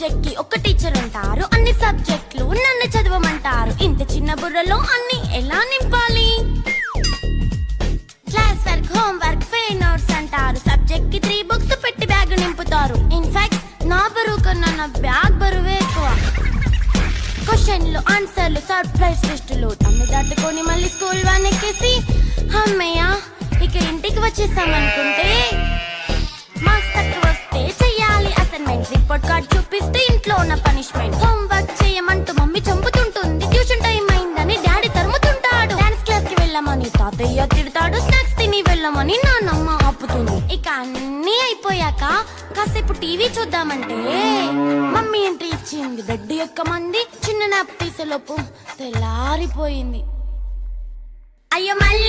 సబ్జెక్ట్కి ఒక టీచర్ ఉంటారు. అన్ని సబ్జెక్టులు నన్ను చదవమంటారు. ఇంత చిన్న బుర్రలో అన్ని ఎలా నింపాలి? Class work home work fair notes అంటారు. సబ్జెక్ట్కి త్రీ బుక్స్ పెట్టి బ్యాగ్ నింపుతారు. ఇన్ఫాక్ట్ నా బరువు కన్నా నా బ్యాగ్ బరువే ఎక్కువ. క్వశ్చన్లు ఆన్సర్లు సర్ప్రైజ్ టెస్టులు తమ్మి దాటుకొని మళ్ళీ స్కూల్ వన్ ఎక్కేసి అమ్మయ్య ఇక ఇంటికి వచ్చేసామనుకుంటే రిపోర్ట్ కార్డ్ చూపిస్తే ఇంట్లో ఉన్న పనిష్మెంట్ హోంవర్క్ చేయమంటూ మమ్మీ చంపుతుంటుంది. ట్యూషన్ టైం అయిందని డాడీ తరుముతుంటాడు. డాన్స్ క్లాస్కి వెళ్ళమని తాతయ్య తిడతాడు. స్నాక్స్ తిని వెళ్ళమని నాన్నమ్మ ఆపుతుంది. ఇక అన్నీ అయిపోయాక కాసేపు టీవీ చూద్దామంటే మమ్మీ ఎంట్రీ ఇచ్చింది. బెడ్ యొక్క మంది చిన్న నాప్ తీసేలోపు తెల్లారిపోయింది. అయ్యో మళ్ళీ